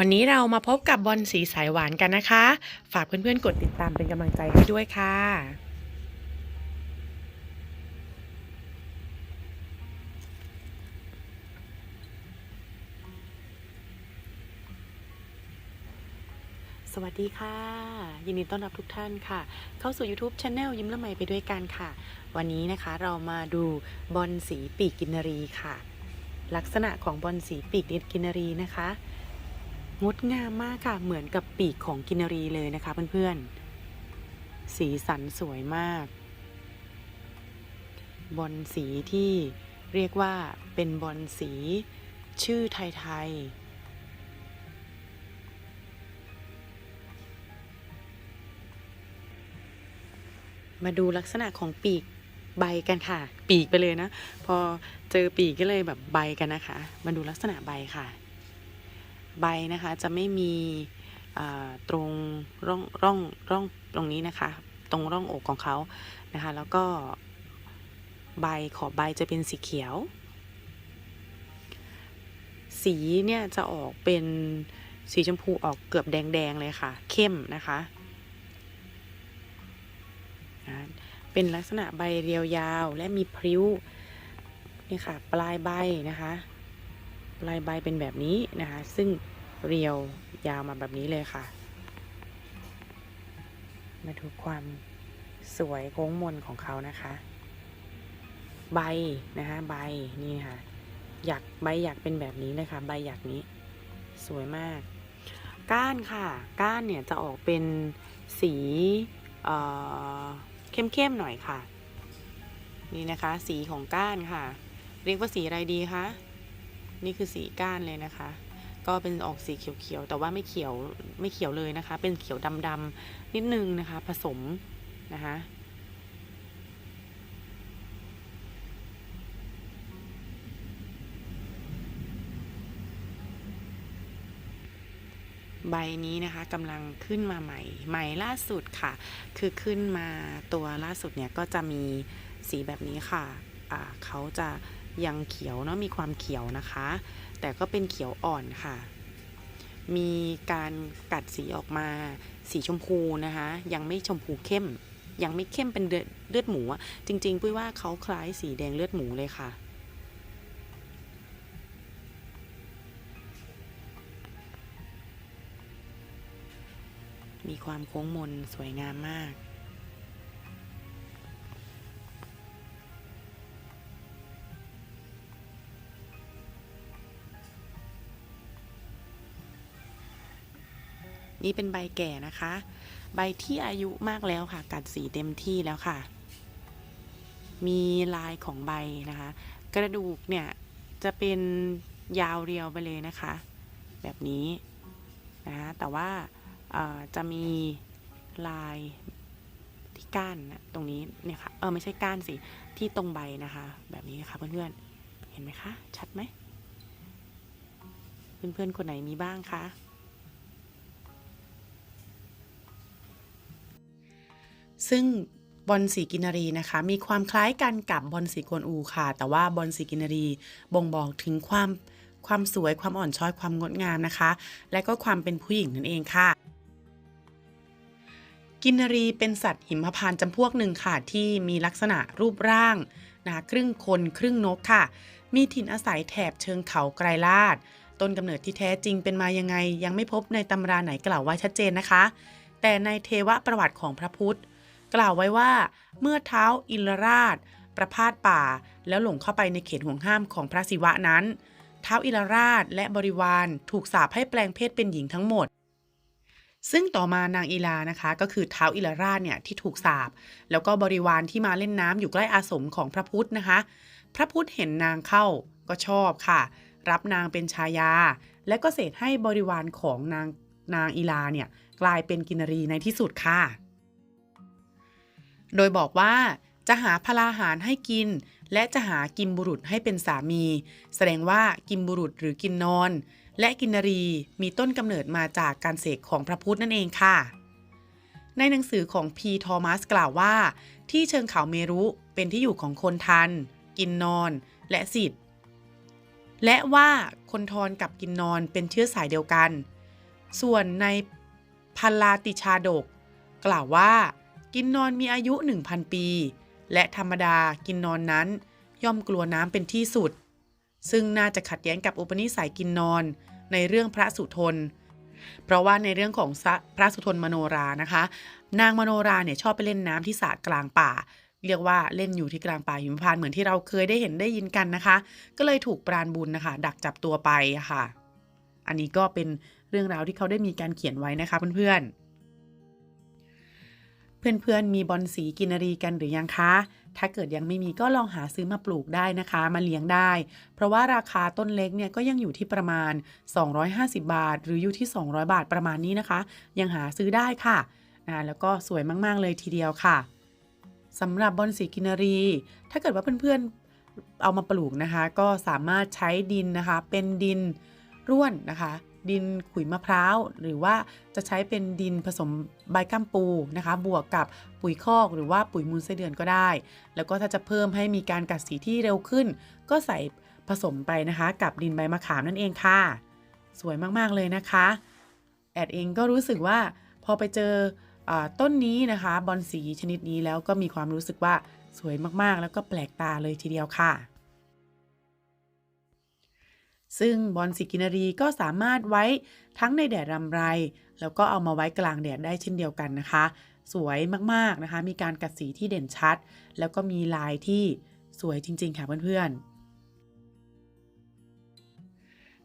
วันนี้เรามาพบกับบอลสีสายหวานกันนะคะ ฝากเพื่อนๆกดติดตามเป็นกำลังใจให้ด้วยค่ะ สวัสดีค่ะ ยินดีต้อนรับทุกท่านค่ะ เข้าสู่ YouTube Channel ยิ้มละไมไปด้วยกันค่ะ วันนี้นะคะเรามาดูบอลสีปีกกินรีค่ะ ลักษณะของบอลสีปีกกินนรีนะคะ งดงามมากค่ะ เหมือนกับปีกของกินรีเลยนะคะเพื่อนๆ สีสันสวยมาก บอลสีที่เรียกว่าเป็นบอลสีชื่อไทยๆ มาดูลักษณะของปีกใบกันค่ะ ปีกไปเลยนะ พอเจอปีกก็เลยแบบใบกันนะคะ มาดูลักษณะใบค่ะ ใบนะคะจะไม่มีตรงร่องร่องร่องตรงนี้นะคะ ตรงร่องอกของเขานะคะ แล้วก็ใบขอบใบจะเป็นสีเขียว สีเนี่ยจะออกเป็นสีชมพูออกเกือบแดงๆเลยค่ะ เข้มนะคะนะเป็นลักษณะใบเรียวยาวและมีพริ้วนี่ค่ะ ปลายใบนะคะ ปลายใบเป็นแบบนี้นะคะ ซึ่งเรียวยาวมาแบบนี้เลยค่ะ มาดูความสวยโค้งมนของเขานะคะ ใบนะคะใบนี่ค่ะอยากใบอยากเป็นแบบนี้เลยค่ะ ใบอยากนี้ สวยมาก ก้านค่ะ ก้านเนี่ยจะออกเป็นสีเเข้มๆหน่อยค่ะ นี่นะคะ สีของก้านค่ะ เรียกว่าสีอะไรดีคะ นี่คือสีก้านเลยนะคะ ก็เป็นออกสีเขียวๆ แต่ว่าไม่เขียวไม่เขียวเลยนะคะ เป็นเขียวดำๆนิดนึงนะคะ ผสมนะคะใบนี้นะคะกำลังขึ้นมาใหม่ ใหม่ล่าสุดค่ะ คือขึ้นมาตัวล่าสุดเนี่ยก็จะมีสีแบบนี้ค่ะอ่าเขาจะ ยังเขียวเนาะมีความเขียวนะคะ แต่ก็เป็นเขียวอ่อนค่ะ มีการกัดสีออกมาสีชมพูนะคะ ยังไม่ชมพูเข้ม ยังไม่เข้มเป็นเลือดหมูอะจริงๆ ปุ้ยว่าเขาคล้ายสีแดงเลือดหมูเลยค่ะมีความโค้งมนสวยงามมาก นี่เป็นใบแก่นะคะ ใบที่อายุมากแล้วค่ะ กัดสีเต็มที่แล้วค่ะ มีลายของใบนะคะ กระดูกเนี่ยจะเป็นยาวเรียวไปเลยนะคะ แบบนี้นะคะแต่ว่าจะมีลายที่ก้านนะตรงนี้เนี่ยค่ะเออไม่ใช่ก้านสิที่ตรงใบนะคะ แบบนี้ค่ะเพื่อนๆเห็นไหมคะ ชัดไหมเพื่อนๆคนไหนมีบ้างคะ ซึ่งบอลสีกินารีนะคะ มีความคล้ายกันกับบอลสีกวนอูค่ะ แต่ว่าบอลสีกินารีบ่งบอกถึงความความสวยความอ่อนช้อยความงดงามนะคะ และก็ความเป็นผู้หญิงนั่นเองค่ะกินารีเป็นสัตว์หิมพานต์จำพวกหนึ่งค่ะ ที่มีลักษณะรูปร่างนะคะครึ่งคนครึ่งนกค่ะ มีถิ่นอาศัยแถบเชิงเขาไกรลาด ต้นกำเนิดที่แท้จริงเป็นมายังไง ยังไม่พบในตำราไหนกล่าวไว้ชัดเจนนะคะ แต่ในเทวประวัติของพระพุทธ กล่าวไว้ว่า เมื่อเท้าอิลราช ประพาสป่า แล้วหลงเข้าไปในเขตห่วงห้ามของพระศิวะนั้น เท้าอิลราชและบริวารถูกสาปให้แปลงเพศเป็นหญิงทั้งหมด ซึ่งต่อมานางอีลานะคะ ก็คือเท้าอิลราชเนี่ยที่ถูกสาปแล้วก็บริวารที่มาเล่นน้ำอยู่ใกล้อาสมของพระพุทธนะคะ พระพุทธเห็นนางเข้าก็ชอบค่ะ รับนางเป็นชายา และก็เสกให้บริวารของนางนางอีลาเนี่ยกลายเป็นกินรีในที่สุดค่ะ โดยบอกว่าจะหาพลาหารให้กิน และจะหากิมบุรุษให้เป็นสามี แสดงว่ากิมบุรุษหรือกินนอน และกินนรีมีต้นกำเนิดมาจากการเสกของพระพุทธนั่นเองค่ะ ในหนังสือของพีทอมัสกล่าวว่า ที่เชิงเขาเมรุเป็นที่อยู่ของคนทัน กินนอน และสิทธิ์และว่าคนทอนกับกินนอนเป็นเชื้อสายเดียวกัน ส่วนในพันลาติชาดก กล่าวว่า กินนอนมีอายุ 1,000 ปี และธรรมดากินนอนนั้น ย่อมกลัวน้ำเป็นที่สุด ซึ่งน่าจะขัดแย้งกับอุปนิสัยกินนอนในเรื่องพระสุทน เพราะว่าในเรื่องของพระสุทนมโนรานะคะ นางมโนราเนี่ยชอบไปเล่นน้ำที่สระกลางป่า เรียกว่าเล่นอยู่ที่กลางป่าหิมพานเหมือนที่เราเคยได้เห็นได้ยินกันนะคะ ก็เลยถูกปราณบุญนะคะ ดักจับตัวไปะค่ะ อันนี้ก็เป็นเรื่องราวที่เขาได้มีการเขียนไว้นะคะเพื่อนๆ เพื่อนๆ มีบอลสีกินรีกันหรือยังคะ ถ้าเกิดยังไม่มีก็ลองหาซื้อมาปลูกได้นะคะ มาเลี้ยงได้ เพราะว่าราคาต้นเล็กเนี่ยก็ยังอยู่ที่ประมาณ 250 บาท หรืออยู่ที่ 200 บาทประมาณนี้นะคะ ยังหาซื้อได้ค่ะนะแล้วก็สวยมากๆเลยทีเดียวค่ะสำหรับบอนสีกินรี ถ้าเกิดว่าเพื่อนๆ เอามาปลูกนะคะ ก็สามารถใช้ดินนะคะ เป็นดินร่วนนะคะ ดินขุยมะพร้าว หรือว่าจะใช้เป็นดินผสมใบกัมปูนะคะ บวกกับปุ๋ยคอกหรือว่าปุ๋ยมูลไส้เดือนก็ได้ แล้วก็ถ้าจะเพิ่มให้มีการกัดสีที่เร็วขึ้น ก็ใส่ผสมไปนะคะ กับดินใบมะขามนั่นเองค่ะ สวยมากๆเลยนะคะ แอดเองก็รู้สึกว่าพอไปเจออต้นนี้นะคะบอนสีชนิดนี้แล้วก็มีความรู้สึกว่าสวยมากๆ แล้วก็แปลกตาเลยทีเดียวค่ะ ซึ่งบอนสีกินรีก็สามารถไว้ทั้งในแดดรำไร แล้วก็เอามาไว้กลางแดดได้เช่นเดียวกันนะคะ สวยมากๆนะคะ มีการกัดสีที่เด่นชัด แล้วก็มีลายที่สวยจริง ๆ ค่ะเพื่อนๆ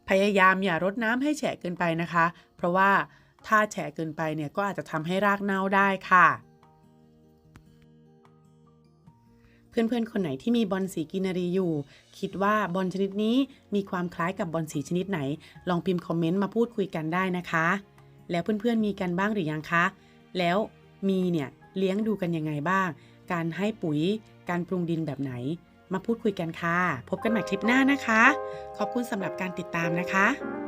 พยายามอย่ารดน้ำให้แฉะเกินไปนะคะ เพราะว่าถ้าแฉะเกินไปเนี่ยก็อาจจะทำให้รากเน่าได้ค่ะ เพื่อนๆ คนไหนที่มีบอลสีกินรีอยู่ คิดว่าบอลชนิดนี้มีความคล้ายกับบอลสีชนิดไหน ลองพิมพ์คอมเมนต์มาพูดคุยกันได้นะคะ แล้วเพื่อนๆมีกันบ้างหรือยังคะ แล้วมีเนี่ยเลี้ยงดูกันยังไงบ้าง การให้ปุ๋ย การปรุงดินแบบไหน มาพูดคุยกันค่ะ พบกันใหม่คลิปหน้านะคะ ขอบคุณสำหรับการติดตามนะคะ